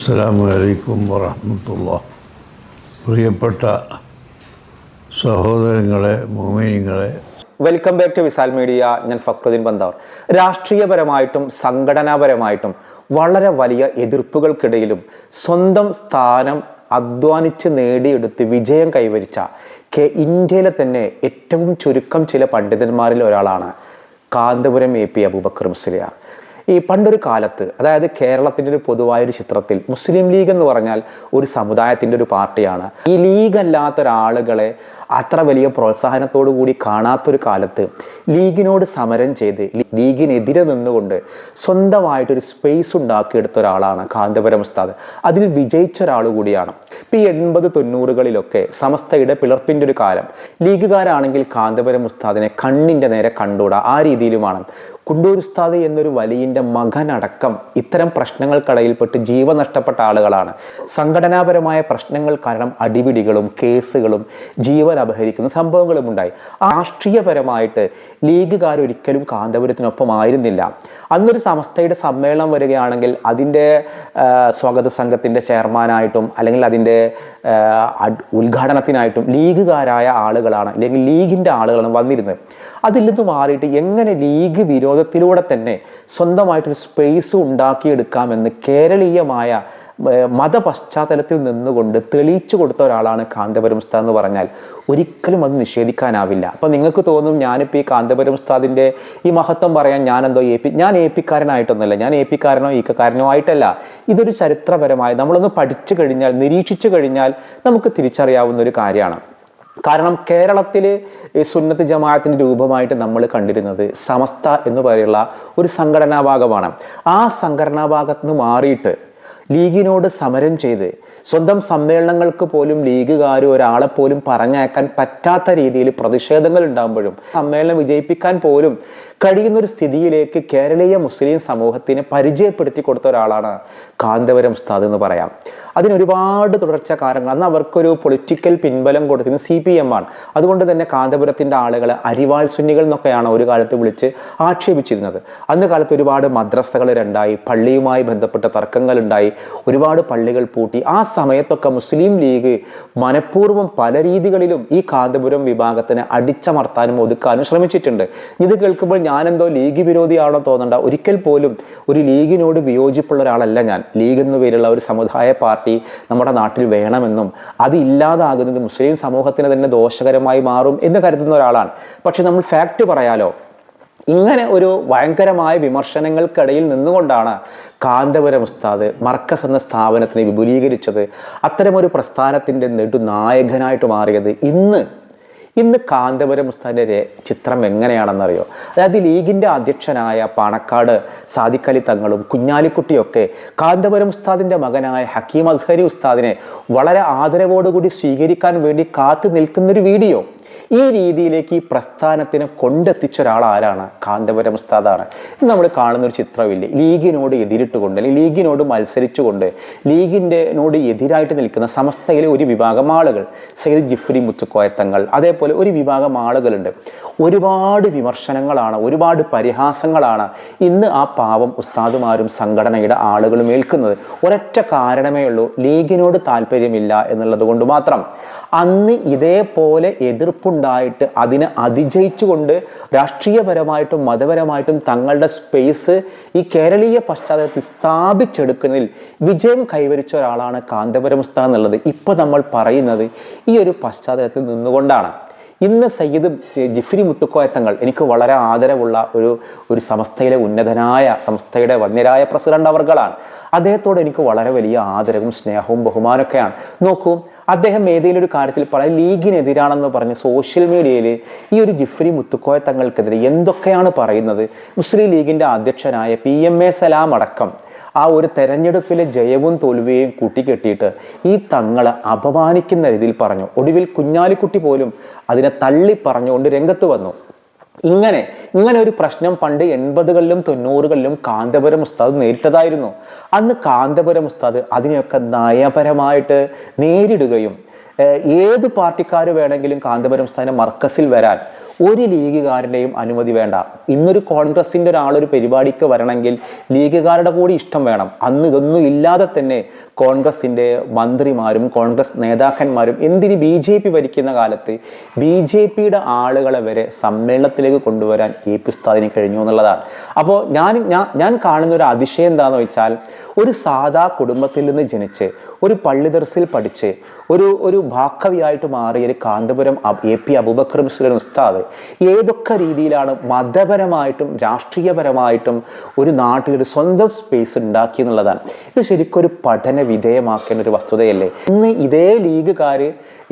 അസ്സലാമു അലൈക്കും വറഹമത്തുള്ള. പ്രിയപ്പെട്ട സഹോദരങ്ങളെ മോമിനിങ്ങളെ. Welcome back to Visal media ഞാൻ ഫക്രുദ്ദീൻ ബന്ദാർ രാഷ്ട്രീയപരമായിട്ടും സംഘടനാപരമായിട്ടും വളരെ വലിയ എതിർപ്പുകൾക്കിടയിലും സ്വന്തം സ്ഥാനം അധ്വാനിച്ച് നേടിയെടുത്ത് വിജയം കൈവരിച്ച കെ ഇന്ത്യയിലെ തന്നെ ഏറ്റവും ചുരുക്കം ചില പണ്ഡിതന്മാരിൽ ഒരാളാണ് കാന്തപുരം എ പി അബൂബക്കർ മുസ്ലിയാർ. ഈ പണ്ടൊരു കാലത്ത് അതായത് കേരളത്തിന്റെ ഒരു പൊതുവായൊരു ചിത്രത്തിൽ മുസ്ലിം ലീഗ് എന്ന് പറഞ്ഞാൽ ഒരു സമുദായത്തിന്റെ ഒരു പാർട്ടിയാണ്. ഈ ലീഗ് അല്ലാത്ത ഒരാളുകളെ അത്ര വലിയ പ്രോത്സാഹനത്തോടു കൂടി കാണാത്തൊരു കാലത്ത് ലീഗിനോട് സമരം ചെയ്ത് ലീഗിനെതിരെ നിന്നുകൊണ്ട് സ്വന്തമായിട്ടൊരു സ്പേസ് ഉണ്ടാക്കിയെടുത്ത ഒരാളാണ് കാന്തപുരം ഉസ്താദ്. അതിൽ വിജയിച്ച ഒരാൾ കൂടിയാണ്. ഇപ്പം ഈ എൺപത് തൊണ്ണൂറുകളിലൊക്കെ സമസ്തയുടെ പിളർപ്പിന്റെ ഒരു കാലം. ലീഗുകാരാണെങ്കിൽ കാന്തപുരം ഉസ്താദിനെ കണ്ണിന്റെ നേരെ കണ്ടുകൂടാ. ആ രീതിയിലുമാണ്. കുണ്ടൂർ ഉസ്താദ് എന്നൊരു വലിയന്റെ മകനടക്കം ഇത്തരം പ്രശ്നങ്ങൾക്കിടയിൽപ്പെട്ട് ജീവൻ നഷ്ടപ്പെട്ട ആളുകളാണ്. സംഘടനാപരമായ പ്രശ്നങ്ങൾ കാരണം അടിപിടികളും കേസുകളും ജീവൻ അപഹരിക്കുന്ന സംഭവങ്ങളും ഉണ്ടായി രാഷ്ട്രീയപരമായിട്ട് ലീഗുകാർ ഒരിക്കലും കാന്തപുരത്തിനൊപ്പം ആയിരുന്നില്ല അന്നൊരു സമസ്തയുടെ സമ്മേളനം വരികയാണെങ്കിൽ അതിന്റെ സ്വാഗത സംഘത്തിന്റെ ചെയർമാനായിട്ടും അല്ലെങ്കിൽ അതിന്റെ ഉദ്ഘാടനത്തിനായിട്ടും ലീഗുകാരായ ആളുകളാണ് അല്ലെങ്കിൽ ലീഗിന്റെ ആളുകളാണ് വന്നിരുന്നത്. അതിൽ നിന്ന് മാറിയിട്ട് എങ്ങനെ ലീഗ് വിരോധത്തിലൂടെ തന്നെ സ്വന്തമായിട്ടൊരു സ്പേസ് ഉണ്ടാക്കിയെടുക്കാമെന്ന് കേരളീയമായ ഏർ, മതപശ്ചാത്തലത്തിൽ നിന്നുകൊണ്ട് തെളിയിച്ചു കൊടുത്ത ഒരാളാണ് കാന്തപുരം ഉസ്താദ് എന്ന് പറഞ്ഞാൽ ഒരിക്കലും അത് നിഷേധിക്കാനാവില്ല. അപ്പം നിങ്ങൾക്ക് തോന്നും ഞാനിപ്പോൾ ഈ കാന്തപുരം ഉസ്താദിന്റെ ഈ മഹത്വം പറയാൻ ഞാനെന്തോ എ പി ഞാൻ എ പിക്കാരനായിട്ടൊന്നുമല്ല ഞാൻ എ പിക്കാരനോ ഈക്കക്കാരനോ ആയിട്ടല്ല. ഇതൊരു ചരിത്രപരമായ നമ്മളൊന്ന് പഠിച്ചു കഴിഞ്ഞാൽ നിരീക്ഷിച്ചു കഴിഞ്ഞാൽ നമുക്ക് തിരിച്ചറിയാവുന്ന ഒരു കാര്യമാണ്. കാരണം കേരളത്തിൽ സുന്നത്ത് ജമാഅത്തിന്റെ രൂപമായിട്ട് നമ്മൾ കണ്ടിരുന്നത് സമസ്ത എന്ന് പറയുന്ന ഒരു സംഘടനാ ഭാഗമാണ്. ആ സംഘടനാ ഭാഗത്ത് നിന്ന് മാറിയിട്ട് ലീഗിനോട് സമരം ചെയ്ത് സ്വന്തം സമ്മേളനങ്ങൾക്ക് പോലും ലീഗുകാർ ഒരാളെ പോലും പറഞ്ഞയക്കാൻ പറ്റാത്ത രീതിയിൽ പ്രതിഷേധങ്ങൾ ഉണ്ടാകുമ്പോഴും സമ്മേളനം വിജയിപ്പിക്കാൻ പോലും കഴിയുന്ന ഒരു സ്ഥിതിയിലേക്ക് കേരളീയ മുസ്ലിം സമൂഹത്തിന് പരിചയപ്പെടുത്തി കൊടുത്ത ഒരാളാണ് കാന്തപുരം ഉസ്താദ് എന്ന് പറയാം. അതിന് ഒരുപാട് തുടർച്ച കാരണങ്ങൾ അന്ന് അവർക്കൊരു പൊളിറ്റിക്കൽ പിൻബലം കൊടുത്തിരുന്നത് സി പി എം ആണ്. അതുകൊണ്ട് തന്നെ കാന്തപുരത്തിന്റെ ആളുകൾ അരിവാൾ സുന്നികൾ എന്നൊക്കെയാണ് ഒരു കാലത്ത് വിളിച്ച് ആക്ഷേപിച്ചിരുന്നത്. അന്ന് കാലത്ത് ഒരുപാട് മദ്രസകൾ രണ്ടായി പള്ളിയുമായി ബന്ധപ്പെട്ട തർക്കങ്ങളുണ്ടായി ഒരുപാട് പള്ളികൾ പൂട്ടി. ആ സമയത്തൊക്കെ മുസ്ലിം ലീഗ് മനഃപൂർവം പല രീതികളിലും ഈ കാന്തപുരം വിഭാഗത്തിനെ അടിച്ചമർത്താനും ഒതുക്കാനും ശ്രമിച്ചിട്ടുണ്ട്. ഇത് കേൾക്കുമ്പോൾ ഞാനെന്തോ ലീഗ് വിരോധിയാണോ തോന്നണ്ട. ഒരിക്കൽ പോലും ഒരു ലീഗിനോട് വിയോജിപ്പുള്ള ഒരാളല്ല ഞാൻ. ലീഗ് എന്ന പേരുള്ള ഒരു സമുദായ പാർട്ടി നമ്മുടെ നാട്ടിൽ വേണമെന്നും അത് ഇല്ലാതാകുന്നത് മുസ്ലിം സമൂഹത്തിന് തന്നെ ദോഷകരമായി മാറും എന്ന് കരുതുന്ന ഒരാളാണ്. പക്ഷെ നമ്മൾ ഫാക്റ്റ് പറയാലോ. ഇങ്ങനെ ഒരു ഭയങ്കരമായ വിമർശനങ്ങൾക്കിടയിൽ നിന്നുകൊണ്ടാണ് കാന്തപുരം ഉസ്താദ് മർക്കസ് എന്ന സ്ഥാപനത്തിനെ വിപുലീകരിച്ചത്. അത്തരമൊരു പ്രസ്ഥാനത്തിന്റെ നെടുനായകനായിട്ട് മാറിയത് ഇന്ന് ഇന്ന് കാന്തപുരം ഉസ്താദിന്റെ ചിത്രം എങ്ങനെയാണെന്നറിയോ? അതായത് ലീഗിന്റെ അധ്യക്ഷനായ പാണക്കാട് സാദിഖലി തങ്ങളും കുഞ്ഞാലിക്കുട്ടിയൊക്കെ കാന്തപുരം ഉസ്താദിന്റെ മകനായ ഹക്കീം അസ്ഹരി ഉസ്താദിനെ വളരെ ആദരവോടുകൂടി സ്വീകരിക്കാൻ വേണ്ടി കാത്തു നിൽക്കുന്നൊരു വീഡിയോ. ഈ രീതിയിലേക്ക് ഈ പ്രസ്ഥാനത്തിനെ കൊണ്ടെത്തിച്ച ഒരാൾ ആരാണ് കാന്തപുരം ഉസ്താദാണ്. നമ്മൾ കാണുന്ന ഒരു ചിത്രമില്ലേ? ലീഗിനോട് എതിരിട്ടുകൊണ്ട് അല്ലെങ്കിൽ ലീഗിനോട് മത്സരിച്ചുകൊണ്ട് ലീഗിന്റെ നോട് എതിരായിട്ട് നിൽക്കുന്ന സമസ്തയിലെ ഒരു വിഭാഗം ആളുകൾ സയ്യിദ് ജിഫ്രി മുത്തുക്കോയത്തങ്ങൾ അതേപോലെ ഒരു വിഭാഗം ആളുകളുണ്ട്. ഒരുപാട് വിമർശനങ്ങളാണ് ഒരുപാട് പരിഹാസങ്ങളാണ് ഇന്ന് ആ പാവം ഉസ്താദുമാരും സംഘടനയുടെ ആളുകളും ഏൽക്കുന്നത്. ഒരൊറ്റ കാരണമേ ഉള്ളൂ ലീഗിനോട് താല്പര്യമില്ല എന്നുള്ളത് കൊണ്ട് മാത്രം. അന്ന് ഇതേപോലെ എതിർപ്പുണ്ടായിട്ട് അതിനെ അതിജയിച്ചുകൊണ്ട് രാഷ്ട്രീയപരമായിട്ടും മതപരമായിട്ടും തങ്ങളുടെ സ്പേസ് ഈ കേരളീയ പശ്ചാത്തലത്തിൽ സ്ഥാപിച്ചെടുക്കുന്നതിൽ വിജയം കൈവരിച്ച ഒരാളാണ് കാന്തപുരം ഉസ്താദ് എന്നുള്ളത്. ഇപ്പോൾ നമ്മൾ പറയുന്നത് ഈ ഒരു പശ്ചാത്തലത്തിൽ നിന്നുകൊണ്ടാണ്. ഇന്ന് സയ്യിദ് ജിഫ്രി മുത്തുക്കോയത്തങ്ങൾ എനിക്ക് വളരെ ആദരവുള്ള ഒരു ഒരു സംസ്ഥയിലെ ഉന്നതനായ സംസ്ഥയുടെ വന്യരായ പ്രസിഡന്റ് അവർകളാണ്. അദ്ദേഹത്തോട് എനിക്ക് വളരെ വലിയ ആദരവും സ്നേഹവും ബഹുമാനമൊക്കെയാണ്. നോക്കൂ അദ്ദേഹം ഏതെങ്കിലും ഒരു കാര്യത്തിൽ പറയാം ലീഗിനെതിരാണെന്ന് പറഞ്ഞ് സോഷ്യൽ മീഡിയയിൽ ഈ ഒരു ജിഫ്രി മുത്തുക്കോയ തങ്ങൾക്കെതിരെ എന്തൊക്കെയാണ് പറയുന്നത്? മുസ്ലിം ലീഗിന്റെ അധ്യക്ഷനായ പി എം എ സലാം അടക്കം ആ ഒരു തെരഞ്ഞെടുപ്പിലെ ജയവും തോൽവിയെയും കൂട്ടിക്കെട്ടിയിട്ട് ഈ തങ്ങളെ അപമാനിക്കുന്ന രീതിയിൽ പറഞ്ഞു. ഒടുവിൽ കുഞ്ഞാലിക്കുട്ടി പോലും അതിനെ തള്ളി പറഞ്ഞുകൊണ്ട് രംഗത്ത് വന്നു. ഇങ്ങനെ ഇങ്ങനെ ഒരു പ്രശ്നം പണ്ട് എൺപതുകളിലും തൊണ്ണൂറുകളിലും കാന്തപുരം ഉസ്താദ് നേരിട്ടതായിരുന്നു. അന്ന് കാന്തപുരം ഉസ്താദ് അതിനെയൊക്കെ നയപരമായിട്ട് നേരിടുകയും ഏത് പാർട്ടിക്കാർ വേണമെങ്കിലും കാന്തപുരം ഉസ്താദിനെ മർക്കസിൽ വരാൻ ഒരു ലീഗുകാരുടെയും അനുമതി വേണ്ട. ഇന്നൊരു കോൺഗ്രസിന്റെ ഒരാളൊരു ഒരു പരിപാടിക്ക് വരണമെങ്കിൽ ലീഗുകാരുടെ കൂടി ഇഷ്ടം വേണം. അന്ന് ഇതൊന്നും ഇല്ലാതെ തന്നെ കോൺഗ്രസിന്റെ മന്ത്രിമാരും കോൺഗ്രസ് നേതാക്കന്മാരും എന്തിന് ബി ജെ പി ഭരിക്കുന്ന കാലത്ത് ബി ജെ പിയുടെ ആളുകളെ വരെ സമ്മേളനത്തിലേക്ക് കൊണ്ടുവരാൻ എ പി ഉസ്താദിന് കഴിഞ്ഞു എന്നുള്ളതാണ്. അപ്പോൾ ഞാൻ ഞാൻ ഞാൻ കാണുന്ന ഒരു അതിശയം എന്താണെന്ന് വെച്ചാൽ ഒരു സാധാ കുടുംബത്തിൽ നിന്ന് ജനിച്ച് ഒരു പള്ളിദർസിൽ പഠിച്ച് ഒരു ഒരു ഭാക്കവിയായിട്ട് മാറിയ ഒരു കാന്തപുരം എ പി അബൂബക്കർ മുസ്ലിം ഉസ്താദ് ഏതൊക്കെ രീതിയിലാണ് മതപരമായിട്ടും രാഷ്ട്രീയപരമായിട്ടും ഒരു നാട്ടിലൊരു സ്വന്തം സ്പേസ് ഉണ്ടാക്കി എന്നുള്ളതാണ്. ഇത് ശരിക്കും ഒരു പഠന വിധേയമാക്കേണ്ട ഒരു വസ്തുതയല്ലേ? ഇന്ന് ഇതേ ലീഗുകാർ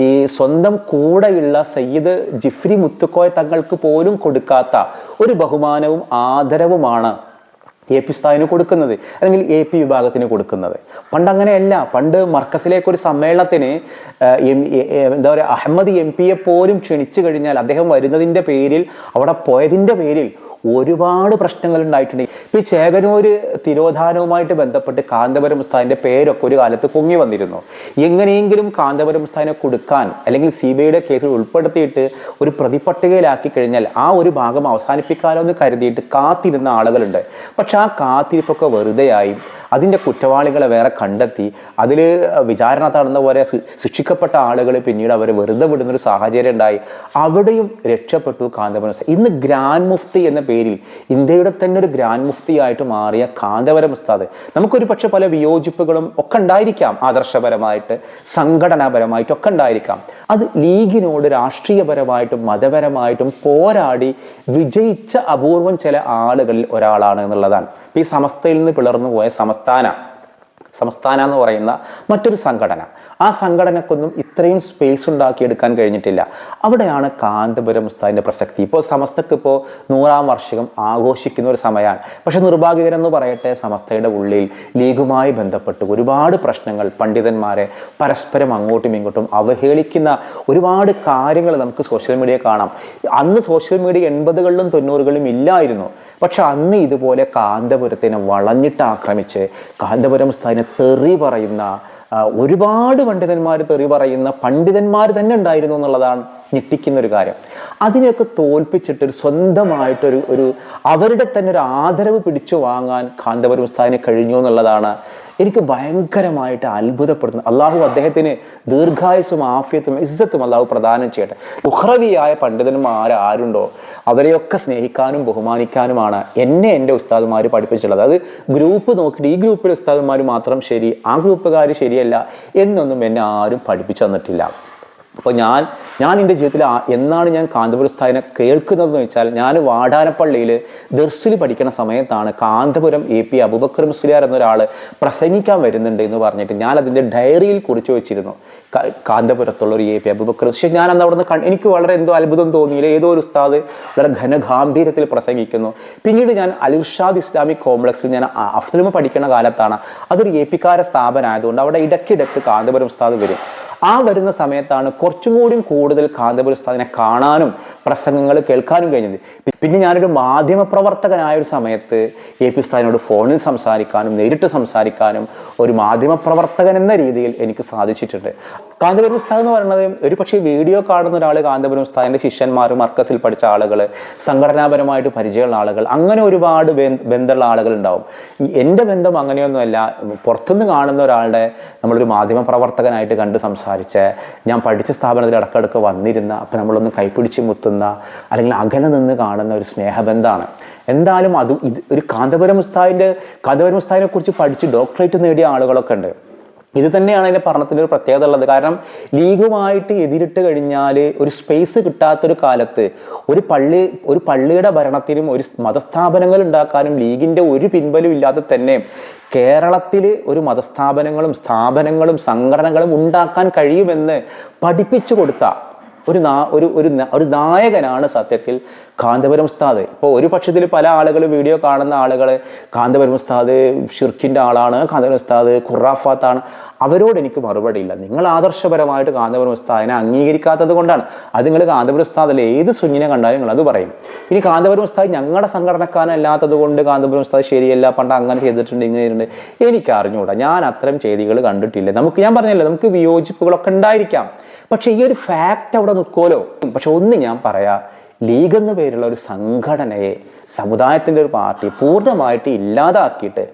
ഈ സ്വന്തം കൂടെയുള്ള സയ്യിദ് ജിഫ്രി മുത്തുക്കോയ തങ്ങൾക്ക് പോലും കൊടുക്കാത്ത ഒരു ബഹുമാനവും ആദരവുമാണ് എ പി സ്ഥാനിന് കൊടുക്കുന്നത് അല്ലെങ്കിൽ എ പി വിഭാഗത്തിന് കൊടുക്കുന്നത്. പണ്ട് അങ്ങനെയല്ല പണ്ട് മർക്കസിലേക്ക് ഒരു സമ്മേളനത്തിന് എന്താ പറയുക അഹമ്മദ് എം പിയെ പോലും ക്ഷണിച്ചു കഴിഞ്ഞാൽ അദ്ദേഹം വരുന്നതിന്റെ പേരിൽ അവിടെ പോയതിന്റെ പേരിൽ ഒരുപാട് പ്രശ്നങ്ങൾ ഉണ്ടായിട്ടുണ്ട്. ഈ ചേകനൂര് തിരോധാനവുമായിട്ട് ബന്ധപ്പെട്ട് കാന്തപുരം ഉസ്താദിന്റെ പേരൊക്കെ ഒരു കാലത്ത് പൊങ്ങി വന്നിരുന്നു. എങ്ങനെയെങ്കിലും കാന്തപുരം ഉസ്താദിനെ കൊടുക്കാൻ അല്ലെങ്കിൽ സി ബി ഐയുടെ കേസിൽ ഉൾപ്പെടുത്തിയിട്ട് ഒരു പ്രതിപട്ടികയിലാക്കി കഴിഞ്ഞാൽ ആ ഒരു ഭാഗം അവസാനിപ്പിക്കാലോ എന്ന് കരുതിയിട്ട് കാത്തിരുന്ന ആളുകളുണ്ട്. പക്ഷെ ആ കാത്തിരിപ്പൊക്കെ വെറുതെയായി. അതിന്റെ കുറ്റവാളികളെ വേറെ കണ്ടെത്തി അതിൽ വിചാരണ നടന്ന പോലെ ശിക്ഷിക്കപ്പെട്ട ആളുകൾ പിന്നീട് അവർ വെറുതെ വിടുന്നൊരു സാഹചര്യം ഉണ്ടായി. അവിടെയും രക്ഷപ്പെട്ടു കാന്തപുരം. ഇന്ന് ഗ്രാൻഡ് മുഫ്തി എന്ന പേരിൽ ഇന്ത്യയുടെ തന്നെ ഒരു ഗ്രാൻഡ് മുഫ്തി ആയിട്ട് മാറിയ കാന്തപുരം ഉസ്താദ്. നമുക്കൊരു പക്ഷെ പല വിയോജിപ്പുകളും ഒക്കെ ഉണ്ടായിരിക്കാം. ആദർശപരമായിട്ട് സംഘടനാപരമായിട്ടൊക്കെ ഉണ്ടായിരിക്കാം. അത് ലീഗിനോട് രാഷ്ട്രീയപരമായിട്ടും മതപരമായിട്ടും പോരാടി വിജയിച്ച അപൂർവം ചില ആളുകളിൽ ഒരാളാണ് എന്നുള്ളതാണ്. ഈ സമസ്തയിൽ നിന്ന് പിളർന്നു പോയ സമസ്ഥാന സംസ്ഥാന എന്ന് പറയുന്ന മറ്റൊരു സംഘടന. ആ സംഘടനക്കൊന്നും ഇത്രയും സ്പേസ് ഉണ്ടാക്കിയെടുക്കാൻ കഴിഞ്ഞിട്ടില്ല. അവിടെയാണ് കാന്തപുരം ഉസ്താദിന്റെ പ്രസക്തി. ഇപ്പോൾ സമസ്തക്ക് ഇപ്പോൾ നൂറാം വാർഷികം ആഘോഷിക്കുന്ന ഒരു സമയമാണ് പക്ഷേ നിർഭാഗ്യകരെന്ന് പറയട്ടെ സമസ്തയുടെ ഉള്ളിൽ ലീഗുമായി ബന്ധപ്പെട്ട് ഒരുപാട് പ്രശ്നങ്ങൾ പണ്ഡിതന്മാരെ പരസ്പരം അങ്ങോട്ടും ഇങ്ങോട്ടും അവഹേളിക്കുന്ന ഒരുപാട് കാര്യങ്ങൾ നമുക്ക് സോഷ്യൽ മീഡിയ കാണാം. അന്ന് സോഷ്യൽ മീഡിയ എൺപതുകളിലും തൊണ്ണൂറുകളിലും ഇല്ലായിരുന്നു. പക്ഷെ അന്ന് ഇതുപോലെ കാന്തപുരത്തിനെ വളഞ്ഞിട്ട് ആക്രമിച്ച് കാന്തപുരം ഉസ്താദിനെ തെറി പറയുന്ന ഒരുപാട് പണ്ഡിതന്മാർ തെറി പറയുന്ന പണ്ഡിതന്മാർ തന്നെ ഉണ്ടായിരുന്നു എന്നുള്ളതാണ് ഞെട്ടിക്കുന്ന ഒരു കാര്യം. അതിനെയൊക്കെ തോൽപ്പിച്ചിട്ട് ഒരു സ്വന്തമായിട്ടൊരു ഒരു അവരുടെ തന്നെ ഒരു ആദരവ് പിടിച്ചു വാങ്ങാൻ കാന്തപുരം ഉസ്താദിന് കഴിഞ്ഞു എന്നുള്ളതാണ് എനിക്ക് ഭയങ്കരമായിട്ട് അത്ഭുതപ്പെടുന്നു അള്ളാഹു അദ്ദേഹത്തിന് ദീർഘായുസും ആഫിയത്തും ഇസ്സത്തും അള്ളാഹു പ്രദാനം ചെയ്യട്ടെ. ഉഹ്രവിയായ പണ്ഡിതന്മാർ ആരുണ്ടോ? അവരെയൊക്കെ സ്നേഹിക്കാനും ബഹുമാനിക്കാനുമാണ് എന്നെ എന്റെ ഉസ്താദുമാർ പഠിപ്പിച്ചിട്ടുള്ളത്. അത് ഗ്രൂപ്പ് നോക്കിയിട്ട് ഈ ഗ്രൂപ്പിലെ ഉസ്താദുമാർ മാത്രം ശരി ആ ഗ്രൂപ്പുകാർ ശരിയല്ല എന്നൊന്നും എന്നെ ആരും പഠിപ്പിച്ചു തന്നിട്ടില്ല. അപ്പോൾ ഞാൻ ഞാൻ എന്റെ ജീവിതത്തിൽ എന്നാണ് ഞാൻ കാന്തപുരം സ്ഥാനം കേൾക്കുന്നതെന്ന് വെച്ചാൽ ഞാൻ വാടാനപ്പള്ളിയിൽ ദർസിൽ പഠിക്കുന്ന സമയത്താണ് കാന്തപുരം എ പി അബുബക്കർ മുസ്ലിയാർ എന്നൊരാൾ പ്രസംഗിക്കാൻ വരുന്നുണ്ട് എന്ന് പറഞ്ഞിട്ട് ഞാൻ അതിന്റെ ഡയറിയിൽ കുറിച്ച് വെച്ചിരുന്നു. കാന്തപുരത്തുള്ള ഒരു എ പി അബുബക്കർ പക്ഷേ ഞാൻ അന്ന് അവിടെ നിന്ന് എനിക്ക് വളരെ എന്തോ അത്ഭുതം തോന്നിയില്ല. ഏതോ ഒരു ഉസ്താദ് വളരെ ഘനഗാംഭീര്യത്തിൽ പ്രസംഗിക്കുന്നു. പിന്നീട് ഞാൻ അലിർഷാദ് ഇസ്ലാമിക് കോംപ്ലക്സിൽ ഞാൻ അഫ്ലിമ പഠിക്കുന്ന കാലത്താണ് അതൊരു എ പിക്കാര സ്ഥാപനമായതുകൊണ്ട് അവിടെ ഇടയ്ക്കിടയ്ക്ക് കാന്തപുരം ഉസ്താദ് വരും. ആ വരുന്ന സമയത്താണ് കുറച്ചും കൂടി കൂടുതൽ കാന്തപുര ഉസ്താദിനെ കാണാനും പ്രസംഗങ്ങൾ കേൾക്കാനും കഴിഞ്ഞത്. പിന്നെ ഞാനൊരു മാധ്യമ പ്രവർത്തകനായ ഒരു സമയത്ത് എ പി ഉസ്താദിനോട് ഫോണിൽ സംസാരിക്കാനും നേരിട്ട് സംസാരിക്കാനും ഒരു മാധ്യമ പ്രവർത്തകൻ എന്ന രീതിയിൽ എനിക്ക് സാധിച്ചിട്ടുണ്ട്. കാന്തപുരം ഉസ്താദ് എന്ന് പറയുന്നത് ഒരു പക്ഷേ വീഡിയോ കാണുന്ന ഒരാൾ കാന്തപുരം ഉസ്താദിന്റെ ശിഷ്യന്മാരും മർക്കസിൽ പഠിച്ച ആളുകൾ സംഘടനാപരമായിട്ട് പരിചയമുള്ള ആളുകൾ അങ്ങനെ ഒരുപാട് ബന്ധ- ബന്ധമുള്ള ആളുകൾ ഉണ്ടാവും. എന്റെ ബന്ധം അങ്ങനെയൊന്നുമല്ല. പുറത്തുനിന്ന് കാണുന്ന ഒരാളുടെ നമ്മളൊരു മാധ്യമ പ്രവർത്തകനായിട്ട് കണ്ട് സംസാരിച്ച് ഞാൻ പഠിച്ച സ്ഥാപനത്തിൽ ഇടക്കിടക്ക് വന്നിരുന്ന അപ്പം നമ്മളൊന്ന് കൈപ്പിടിച്ച് മുത്തുന്ന അല്ലെങ്കിൽ അകലെ നിന്ന് കാണുന്ന ഒരു സ്നേഹബന്ധമാണ്. എന്തായാലും അത് ഇത് ഒരു കാന്തപുരം ഉസ്താദിന്റെ കാന്തപുരം കുറിച്ച് പഠിച്ച് ഡോക്ടറേറ്റ് നേടിയ ആളുകളൊക്കെ ഉണ്ട്. ഇത് തന്നെയാണ് അതിന്റെ പഠനത്തിന്റെ ഒരു പ്രത്യേകത ഉള്ളത്. കാരണം ലീഗുമായിട്ട് എതിരിട്ട് കഴിഞ്ഞാൽ ഒരു സ്പേസ് കിട്ടാത്തൊരു കാലത്ത് ഒരു പള്ളി ഒരു പള്ളിയുടെ ഭരണത്തിനും ഒരു മതസ്ഥാപനങ്ങൾ ഉണ്ടാക്കാനും ലീഗിന്റെ ഒരു പിൻബലും ഇല്ലാതെ തന്നെ കേരളത്തിൽ ഒരു മതസ്ഥാപനങ്ങളും സ്ഥാപനങ്ങളും സംഘടനകളും ഉണ്ടാക്കാൻ കഴിയുമെന്ന് പഠിപ്പിച്ചു കൊടുത്ത ഒരു നാ ഒരു ഒരു ഒരു നായകനാണ് സത്യത്തിൽ കാന്തപുരം ഉസ്താദ്. ഇപ്പോൾ ഒരു പക്ഷത്തിൽ പല ആളുകൾ വീഡിയോ കാണുന്ന ആളുകൾ കാന്തപുരം ഉസ്താദ് ഷിർക്കിന്റെ ആളാണ് കാന്തപുരം ഉസ്താദ് ഖുറാഫാത്താണ് അവരോട് എനിക്ക് മറുപടിയില്ല. നിങ്ങൾ ആദർശപരമായിട്ട് കാന്തപുരം ഉസ്താദിനെ അംഗീകരിക്കാത്തത് കൊണ്ടാണ്. അത് നിങ്ങൾ കാന്തപുരം ഉസ്താദിൽ ഏത് സുഞ്ഞിനെ കണ്ടാലും നിങ്ങൾ അത് പറയും. ഇനി കാന്തപുരം ഉസ്താദ് ഞങ്ങളുടെ സംഘടനക്കാരനല്ലാത്തത് കൊണ്ട് കാന്തപുരം ഉസ്താദ് ശരിയല്ല പണ്ട് അങ്ങനെ ചെയ്തിട്ടുണ്ട് ഇങ്ങനെ ചെയ്തിട്ടുണ്ട്. എനിക്ക് അറിഞ്ഞുകൂടാ ഞാൻ അത്തരം ചെയ്തികൾ കണ്ടിട്ടില്ല. നമുക്ക് ഞാൻ പറഞ്ഞല്ലോ നമുക്ക് വിയോജിപ്പുകളൊക്കെ ഉണ്ടായിരിക്കാം. പക്ഷേ ഈ ഒരു ഫാക്റ്റ് അവിടെ നിൽക്കുമല്ലോ പക്ഷെ ഒന്ന് ഞാൻ പറയാം ലീഗ് എന്ന പേരുള്ള ഒരു സംഘടനയെ സമുദായത്തിന്റെ ഒരു പാർട്ടി പൂർണമായിട്ട് ഇല്ലാതാക്കിയിട്ട്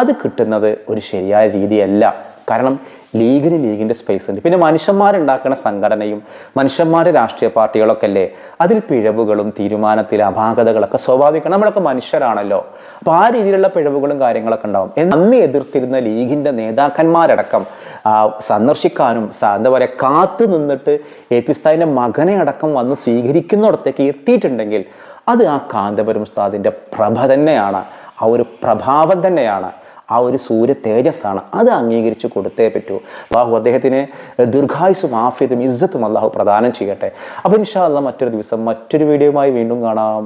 അത് കിട്ടുന്നത് ഒരു ശരിയായ രീതിയല്ല. കാരണം ലീഗിന് ലീഗിന്റെ സ്പേസ് ഉണ്ട്. പിന്നെ മനുഷ്യന്മാരുണ്ടാക്കുന്ന സംഘടനയും മനുഷ്യന്മാരുടെ രാഷ്ട്രീയ പാർട്ടികളൊക്കെ അല്ലേ അതിൽ പിഴവുകളും തീരുമാനത്തിൽ അപാകതകളൊക്കെ സ്വാഭാവികം നമ്മളൊക്കെ മനുഷ്യരാണല്ലോ. അപ്പോൾ ആ രീതിയിലുള്ള പിഴവുകളും കാര്യങ്ങളൊക്കെ ഉണ്ടാവും. അന്ന് എതിർത്തിരുന്ന ലീഗിന്റെ നേതാക്കന്മാരടക്കം സന്ദർശിക്കാനും എന്താ പറയുക കാത്തു നിന്നിട്ട് എ പി സ്ഥാനിന്റെ മകനെ അടക്കം വന്ന് സ്വീകരിക്കുന്നിടത്തേക്ക് എത്തിയിട്ടുണ്ടെങ്കിൽ അത് ആ കാന്തപുരം ഉസ്താദിന്റെ പ്രഭ തന്നെയാണ്. ആ ഒരു പ്രഭാവം തന്നെയാണ്. ആ ഒരു സൂര്യ തേജസ്സാണ്. അത് അംഗീകരിച്ച് കൊടുത്തേ പറ്റൂ. അള്ളാഹു അദ്ദേഹത്തിന് ദീർഘായുസും ആഫിയതും ഇസ്സത്തും അള്ളാഹു പ്രദാനം ചെയ്യട്ടെ. അപ്പോൾ ഇൻഷാ അള്ളാഹ് മറ്റൊരു ദിവസം മറ്റൊരു വീഡിയോയുമായി വീണ്ടും കാണാം.